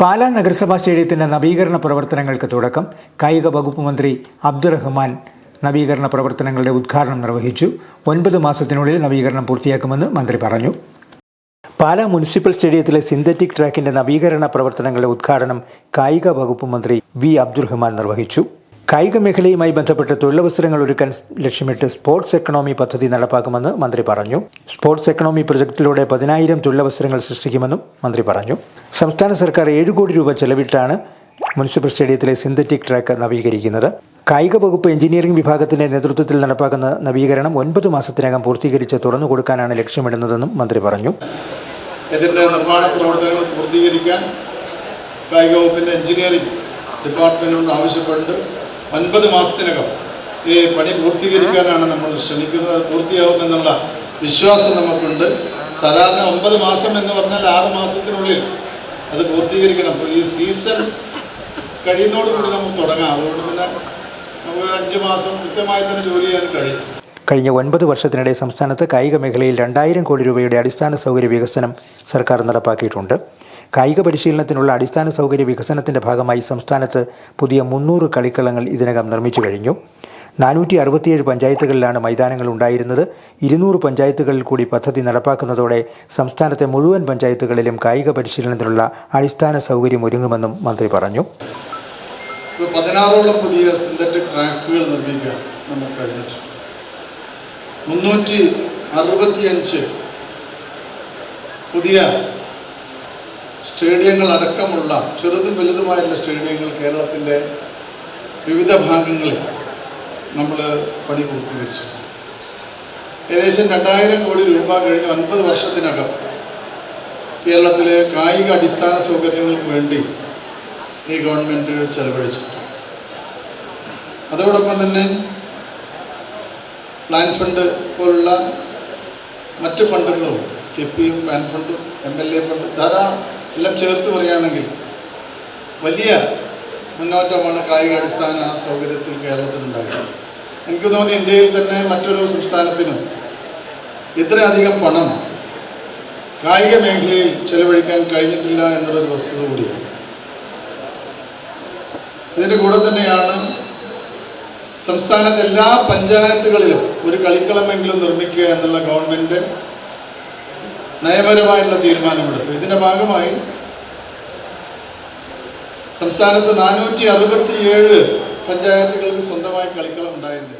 പാലാ നഗരസഭാ സ്റ്റേഡിയത്തിന്റെ നവീകരണ പ്രവർത്തനങ്ങൾക്ക് തുടക്കം. കായിക വകുപ്പ് മന്ത്രി അബ്ദുറഹ്മാൻ നവീകരണ പ്രവർത്തനങ്ങളുടെ ഉദ്ഘാടനം നിർവഹിച്ചു. ഒൻപത് മാസത്തിനുള്ളിൽ നവീകരണം പൂർത്തിയാക്കുമെന്ന് മന്ത്രി പറഞ്ഞു. പാലാ മുനിസിപ്പൽ സ്റ്റേഡിയത്തിലെ സിന്തറ്റിക് ട്രാക്കിന്റെ നവീകരണ പ്രവർത്തനങ്ങളുടെ ഉദ്ഘാടനം കായിക വകുപ്പ് മന്ത്രി വി അബ്ദുറഹ്മാൻ നിർവഹിച്ചു. കായിക മേഖലയുമായി ബന്ധപ്പെട്ട് തൊഴിലവസരങ്ങൾ ഒരുക്കാൻ ലക്ഷ്യമിട്ട് സ്പോർട്സ് എക്കണോമി പദ്ധതി നടപ്പാക്കുമെന്ന് മന്ത്രി പറഞ്ഞു. സ്പോർട്സ് എക്കണോമി പ്രൊജക്ടിലൂടെ പതിനായിരം തൊഴിലവസരങ്ങൾ സൃഷ്ടിക്കുമെന്നും മന്ത്രി പറഞ്ഞു. സംസ്ഥാന സർക്കാർ ഏഴ് കോടി രൂപ ചെലവിട്ടാണ് മുനിസിപ്പൽ സ്റ്റേഡിയത്തിലെ സിന്തറ്റിക് ട്രാക്ക് നവീകരിക്കുന്നത്. കായിക വകുപ്പ് എഞ്ചിനീയറിംഗ് വിഭാഗത്തിന്റെ നേതൃത്വത്തിൽ നടപ്പാക്കുന്ന നവീകരണം ഒൻപത് മാസത്തിനകം പൂർത്തീകരിച്ച് തുറന്നു കൊടുക്കാനാണ് ലക്ഷ്യമിടുന്നതെന്നും മന്ത്രി പറഞ്ഞു. ഇതിന്റെ നിർമ്മാണ പ്രവർത്തനങ്ങൾ പൂർത്തീകരിക്കാൻ കായിക വകുപ്പിന്റെ എഞ്ചിനീയറിംഗ് ഡിപ്പാർട്ട്മെന്റിനോട് ആവശ്യപ്പെട്ട് ഒൻപത് മാസത്തിനകം ഈ പണി പൂർത്തീകരിക്കാനാണ് നമ്മൾ ശ്രമിക്കുന്നത്. അത് പൂർത്തിയാവുമെന്നുള്ള വിശ്വാസം നമുക്കുണ്ട്. സാധാരണ ഒമ്പത് മാസം എന്ന് പറഞ്ഞാൽ ആറ് മാസത്തിനുള്ളിൽ അത് പൂർത്തീകരിക്കണം. അപ്പോൾ ഈ സീസൺ കഴിയുന്നതോടുകൂടി നമുക്ക് തുടങ്ങാം. അതുകൊണ്ട് പിന്നെ നമുക്ക് അഞ്ച് മാസം കൃത്യമായി തന്നെ ജോലി ചെയ്യാൻ കഴിയും. കഴിഞ്ഞ ഒൻപത് വർഷത്തിനിടെ സംസ്ഥാനത്ത് കായിക മേഖലയിൽ രണ്ടായിരം കോടി രൂപയുടെ അടിസ്ഥാന സൗകര്യ വികസനം സർക്കാർ നടപ്പാക്കിയിട്ടുണ്ട്. കായിക പരിശീലനത്തിനുള്ള അടിസ്ഥാന സൗകര്യ വികസനത്തിന്റെ ഭാഗമായി സംസ്ഥാനത്ത് പുതിയ മുന്നൂറ് കളിക്കളങ്ങൾ ഇതിനകം നിർമ്മിച്ചു കഴിഞ്ഞു. നാനൂറ്റി അറുപത്തിയേഴ് പഞ്ചായത്തുകളിലാണ് മൈതാനങ്ങൾ ഉണ്ടായിരുന്നത്. ഇരുന്നൂറ് പഞ്ചായത്തുകളിൽ കൂടി പദ്ധതി നടപ്പാക്കുന്നതോടെ സംസ്ഥാനത്തെ മുഴുവൻ പഞ്ചായത്തുകളിലും കായിക പരിശീലനത്തിനുള്ള അടിസ്ഥാന സൗകര്യം ഒരുങ്ങുമെന്നും മന്ത്രി പറഞ്ഞു. പതിനാറോളം പുതിയ സിന്തറ്റിക് ട്രാക്കുകൾ നിർമ്മിക്കാൻ നമുക്ക് കഴിഞ്ഞിട്ടുണ്ട്. മുന്നൂറ്റി അറുപത്തിയഞ്ച് പുതിയ സ്റ്റേഡിയങ്ങൾ അടക്കമുള്ള ചെറുതും വലുതുമായിട്ടുള്ള സ്റ്റേഡിയങ്ങൾ കേരളത്തിന്റെ വിവിധ ഭാഗങ്ങളിൽ നമ്മൾ പണി പൂർത്തീകരിച്ചു ഏകദേശം രണ്ടായിരം കോടി രൂപ കഴിഞ്ഞ ഒൻപത് വർഷത്തിനകം കേരളത്തിലെ കായിക അടിസ്ഥാന സൗകര്യങ്ങൾക്ക് വേണ്ടി ഈ ഗവൺമെന്റ് ചെലവഴിച്ചു. അതോടൊപ്പം തന്നെ പ്ലാൻ ഫണ്ട് പോലുള്ള മറ്റ് ഫണ്ടുകളും കെപ്പിയും പ്ലാൻ ഫണ്ടും എം എൽ എ ഫണ്ടും ധാരാളം എല്ലാം ചേർത്ത് പറയുകയാണെങ്കിൽ വലിയ മുന്നോട്ടമാണ് കായിക അടിസ്ഥാന സൗകര്യത്തിൽ കേരളത്തിലുണ്ടായത്. എനിക്ക് തോന്നി ഇന്ത്യയിൽ തന്നെ മറ്റൊരു സംസ്ഥാനത്തിനും ഇത്രയധികം പണം കായിക മേഖലയിൽ ചെലവഴിക്കാൻ കഴിഞ്ഞിട്ടില്ല എന്നുള്ളൊരു വസ്തുത കൂടിയാണ്. ഇതിന്റെ കൂടെ തന്നെയാണ് സംസ്ഥാനത്തെ എല്ലാ പഞ്ചായത്തുകളിലും ഒരു കളിക്കളമെങ്കിലും നിർമ്മിക്കുക എന്നുള്ള ഗവൺമെന്റ് നയപരമായിട്ടുള്ള തീരുമാനമെടുത്തു. ഇതിന്റെ ഭാഗമായി സംസ്ഥാനത്ത് നാനൂറ്റി അറുപത്തിയേഴ് പഞ്ചായത്തുകൾക്ക് സ്വന്തമായി കളിക്കളം ഉണ്ടായിരുന്നു.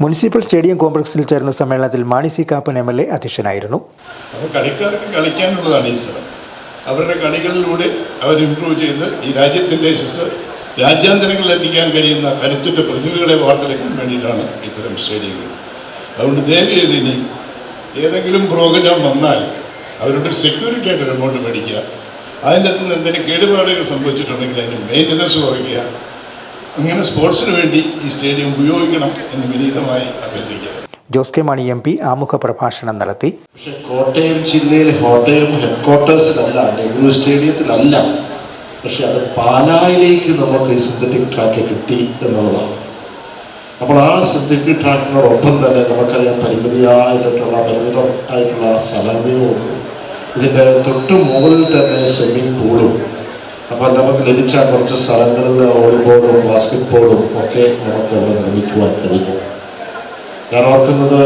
മുനിസിപ്പൽ സ്റ്റേഡിയം കോംപ്ലക്സിൽ ചേർന്ന സമ്മേളനത്തിൽ Mani C Kappan M L A അധ്യക്ഷനായിരുന്നു. അപ്പോൾ കളിക്കാർക്ക് കളിക്കാനുള്ളതാണ് ഈ സ്ഥലം. അവരുടെ കളികളിലൂടെ അവർ ഇംപ്രൂവ് ചെയ്ത് ഈ രാജ്യത്തിന്റെ യശസ് രാജ്യാന്തരങ്ങളിൽ എത്തിക്കാൻ കഴിയുന്ന കരുത്തുറ്റ പ്രതിഭകളെ വാർത്തെടുക്കാൻ വേണ്ടിയിട്ടാണ് ഇത്തരം സ്റ്റേഡിയങ്ങൾ. അതുകൊണ്ട് ദയവ് ചെയ്ത് ഇനി ഏതെങ്കിലും പ്രോഗ്രാം വന്നാൽ അവരുടെ ഒരു സെക്യൂരിറ്റി ആയിട്ട് റിമോട്ട് മേടിക്കുക. അതിന്റെ അകത്ത് നിന്ന് എന്തെങ്കിലും കേടുപാടുകൾ സംഭവിച്ചിട്ടുണ്ടെങ്കിൽ അതിന്റെ മെയിന്റനൻസ് കുറയ്ക്കുക. അങ്ങനെ സ്പോർട്സിന് വേണ്ടി ഈ സ്റ്റേഡിയം ഉപയോഗിക്കണം എന്ന് വിനീതമായി അഭ്യർത്ഥിക്കുക Jose K Mani M P ആമുഖ പ്രഭാഷണം നടത്തി. പക്ഷെ കോട്ടയം ജില്ലയിലെ കോട്ടയം ഹെഡ്ക്വാർട്ടേഴ്സിലല്ല നെഹ്റു സ്റ്റേഡിയത്തിലല്ല പക്ഷെ അത് പാലായിലേക്ക് നമുക്ക് ഈ സിന്തറ്റിക് ട്രാക്ക് കിട്ടി എന്നുള്ളതാണ്. അപ്പോൾ ആ സിന്തറ്റിക് ട്രാക്കിനോടൊപ്പം തന്നെ നമുക്കറിയാം പരിമിതിയായിട്ടുള്ള പരിമിതമായിട്ടുള്ള സ്ഥലങ്ങളും ഇതിന്റെ തൊട്ട് മുകളിൽ തന്നെ സ്വിമ്മിംഗ് പൂളും അപ്പം നമുക്ക് ലഭിച്ച കുറച്ച് സ്ഥലങ്ങളിൽ വോളിബോളും ബാസ്കറ്റ് ബോളും ഒക്കെ നമുക്ക് അവിടെ നിർമ്മിക്കുവാൻ കഴിയും. ഞാൻ ഓർക്കുന്നത്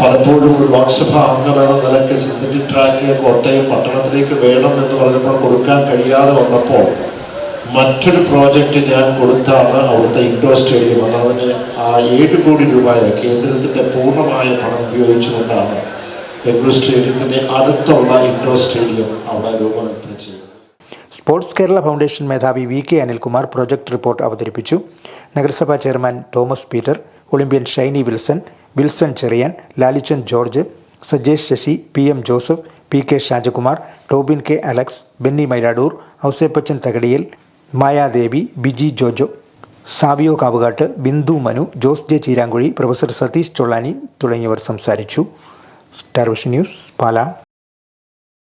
പലപ്പോഴും ലോക്സഭാ അംഗമെന്ന നിലയ്ക്ക് സിന്തറ്റിക് ട്രാക്ക് കോട്ടയം പട്ടണത്തിലേക്ക് വേണം എന്ന് പറഞ്ഞപ്പോൾ കൊടുക്കാൻ കഴിയാതെ വന്നപ്പോൾ മറ്റൊരു പ്രോജക്റ്റ് ഞാൻ കൊടുത്താണ് അവിടുത്തെ ഇൻഡോർ സ്റ്റേഡിയം. അതിന് ആ ഏഴ് കോടി രൂപയ കേന്ദ്രത്തിന്റെ പൂർണമായ പണം ഉപയോഗിച്ചുകൊണ്ടാണ് നെഹ്റു സ്റ്റേഡിയത്തിന്റെ അടുത്തുള്ള ഇൻഡോർ സ്റ്റേഡിയം അവിടെ രൂപകൽപ്പന ചെയ്തത് സ്പോർട്സ് കേരള ഫൗണ്ടേഷൻ മേധാവി V K Anilkumar project report അവതരിപ്പിച്ചു. നഗരസഭാ chairman Thomas Peter olympian Shiny Wilson Wilson Cherian Lalichan George Sajesh Sasi P M Joseph P K Shajakumar Tobin K Alex Benny Mailadoor Ouseppachan Thakadiyil Mayadevi Biji Jojo Savio Kavukattu Bindu Manu Jose J Cheeramkuzhi professor Satheesh Chollani തുടങ്ങിയവർ സംസാരിച്ചു. Star vision news Pala.